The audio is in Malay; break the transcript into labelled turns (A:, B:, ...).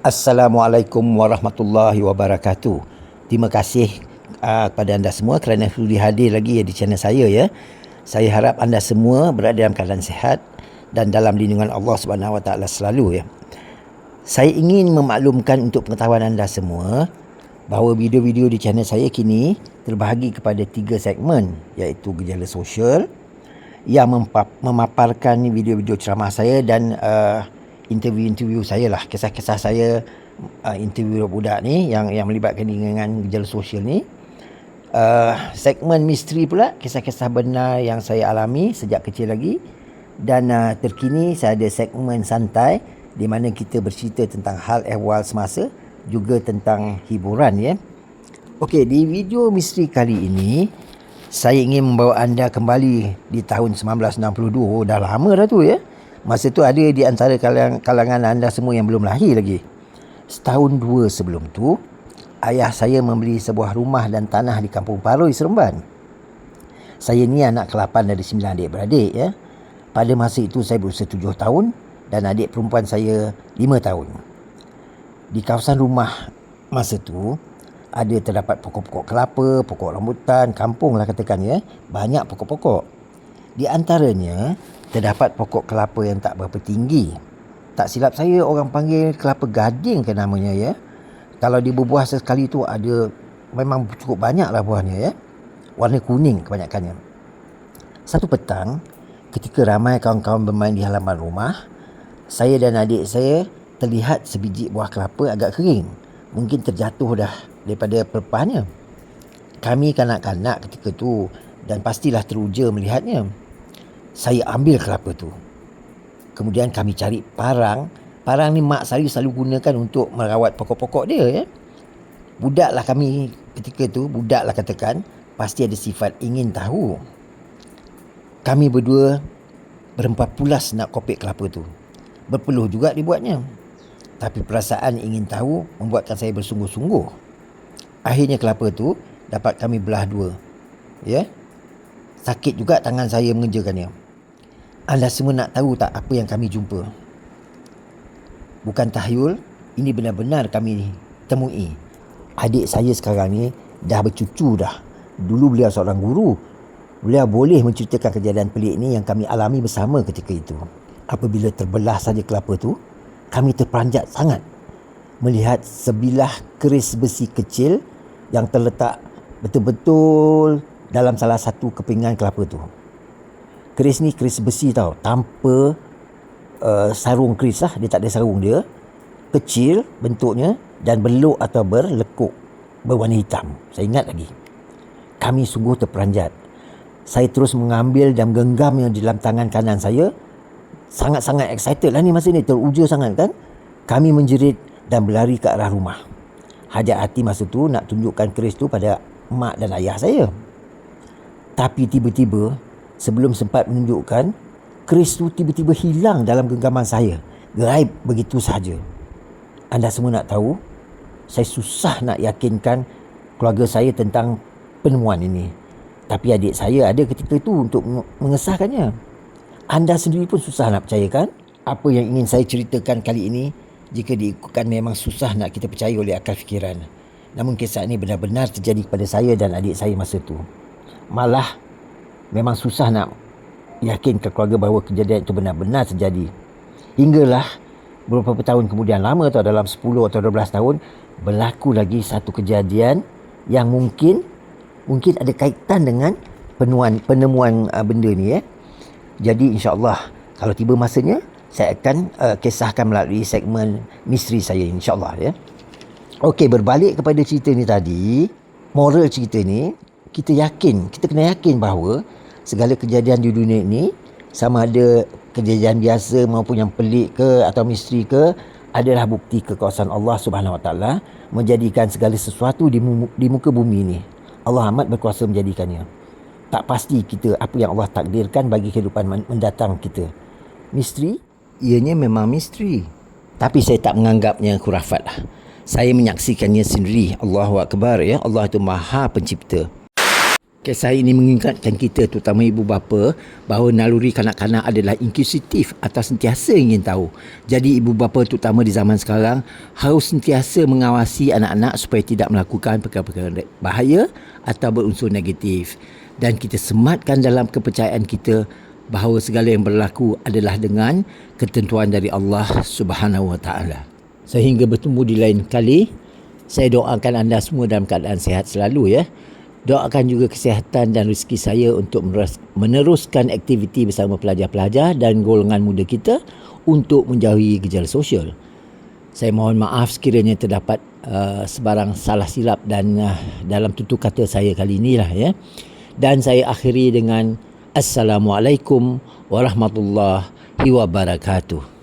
A: Assalamualaikum warahmatullahi wabarakatuh. Terima kasih uh, kepada anda semua kerana sudi hadir lagi di channel saya ya. Saya harap anda semua berada dalam keadaan sihat dan dalam lindungan Allah Subhanahu Wa Taala selalu ya. Saya ingin memaklumkan untuk pengetahuan anda semua bahawa video-video di channel saya kini terbahagi kepada tiga segmen iaitu gejala sosial yang memaparkan video-video ceramah saya dan uh, interview-interview saya lah. Kisah-kisah saya uh, interview budak ni yang yang melibatkan dengan gejala sosial ni. Uh, segmen misteri pula kisah-kisah benar yang saya alami sejak kecil lagi. Dan uh, terkini saya ada segmen santai di mana kita bercerita tentang hal ehwal semasa juga tentang hiburan ya. Okey di video misteri kali ini saya ingin membawa anda kembali di tahun 1962 oh, dah lama dah tu ya Masa tu ada di antara kalang, kalangan anda semua yang belum lahir lagi. Setahun dua sebelum tu, ayah saya membeli sebuah rumah dan tanah di Kampung Paroi, Seremban. Saya ni anak ke-8 dari sembilan adik-beradik ya. Pada masa itu saya berusia tujuh tahun dan adik perempuan saya lima tahun. Di kawasan rumah masa tu ada terdapat pokok-pokok kelapa, pokok rambutan, kampung lah katakan ya. Banyak pokok-pokok. Di antaranya terdapat pokok kelapa yang tak berapa tinggi. Tak silap saya orang panggil kelapa gading ke namanya ya. Kalau dia berbuah sekali tu ada memang cukup banyak lah buahnya ya. Warna kuning kebanyakannya. Satu petang ketika ramai kawan-kawan bermain di halaman rumah, saya dan adik saya terlihat sebiji buah kelapa agak kering. Mungkin terjatuh dah daripada pelepahnya. Kami kanak-kanak ketika tu dan pastilah teruja melihatnya saya ambil kelapa tu. Kemudian kami cari parang. Parang ni mak saya selalu gunakan untuk merawat pokok-pokok dia ya. Budaklah kami ketika tu, budaklah katakan, pasti ada sifat ingin tahu. Kami berdua berempat pulas nak kopik kelapa tu. Berpeluh juga dibuatnya. Tapi perasaan ingin tahu membuatkan saya bersungguh-sungguh. Akhirnya kelapa tu dapat kami belah dua. Ya. Sakit juga tangan saya mengerjakannya. Anda semua nak tahu tak apa yang kami jumpa? Bukan tahyul, ini benar-benar kami temui. Adik saya sekarang ni dah bercucu dah. Dulu beliau seorang guru. Beliau boleh menceritakan kejadian pelik ni yang kami alami bersama ketika itu. Apabila terbelah saja kelapa tu, kami terperanjat sangat melihat sebilah keris besi kecil yang terletak betul-betul dalam salah satu kepingan kelapa tu keris ni keris besi tau. Tanpa uh, sarung keris lah. Dia tak ada sarung dia kecil bentuknya dan beluk atau berlekuk berwarna hitam. Saya ingat lagi. Kami sungguh terperanjat. Saya terus mengambil dan genggam yang di dalam tangan kanan saya. Sangat-sangat excited lah ni masa ni. Teruja sangat kan? Kami menjerit dan berlari ke arah rumah. Hajat hati masa tu nak tunjukkan keris tu pada mak dan ayah saya. Tapi tiba-tiba sebelum sempat menunjukkan keris tu tiba-tiba hilang dalam genggaman saya. Gaib begitu saja anda semua nak tahu saya susah nak yakinkan keluarga saya tentang penemuan ini. Tapi adik saya ada ketika itu untuk mengesahkannya. Anda sendiri pun susah nak percayakan? Apa yang ingin saya ceritakan kali ini jika diikutkan memang susah nak kita percaya oleh akal fikiran. Namun kisah ini benar-benar terjadi kepada saya dan adik saya masa itu. Malah memang susah nak yakin ke keluarga bahawa kejadian itu benar-benar terjadi. Hinggalah beberapa tahun kemudian lama atau dalam 10 atau 12 tahun berlaku lagi satu kejadian yang mungkin mungkin ada kaitan dengan penemuan penemuan uh, benda ni ya. Jadi insya-Allah kalau tiba masanya saya akan uh, kisahkan melalui segmen misteri saya insya-Allah ya. Okey berbalik kepada cerita ni tadi, moral cerita ni kita yakin, kita kena yakin bahawa segala kejadian di dunia ini sama ada kejadian biasa maupun yang pelik ke atau misteri ke adalah bukti kekuasaan Allah Subhanahu Wa Taala menjadikan segala sesuatu di, di muka bumi ini. Allah amat berkuasa menjadikannya. Tak pasti kita apa yang Allah takdirkan bagi kehidupan mendatang kita. Misteri? Ianya memang misteri. Tapi saya tak menganggapnya khurafat lah. Saya menyaksikannya sendiri. Allahu Akbar ya. Allah itu maha pencipta. Kisah ini mengingatkan kita terutama ibu bapa bahawa naluri kanak-kanak adalah inkusitif atau sentiasa ingin tahu. Jadi ibu bapa terutama di zaman sekarang harus sentiasa mengawasi anak-anak supaya tidak melakukan perkara-perkara bahaya atau berunsur negatif. Dan kita sematkan dalam kepercayaan kita bahawa segala yang berlaku adalah dengan ketentuan dari Allah Subhanahu Wa Taala. Sehingga bertemu di lain kali, saya doakan anda semua dalam keadaan sehat selalu ya. Doakan juga kesihatan dan rezeki saya untuk meneruskan aktiviti bersama pelajar-pelajar dan golongan muda kita untuk menjauhi gejala sosial. Saya mohon maaf sekiranya terdapat uh, sebarang salah silap dan uh, dalam tutur kata saya kali inilah ya. Dan saya akhiri dengan Assalamualaikum warahmatullahi wabarakatuh.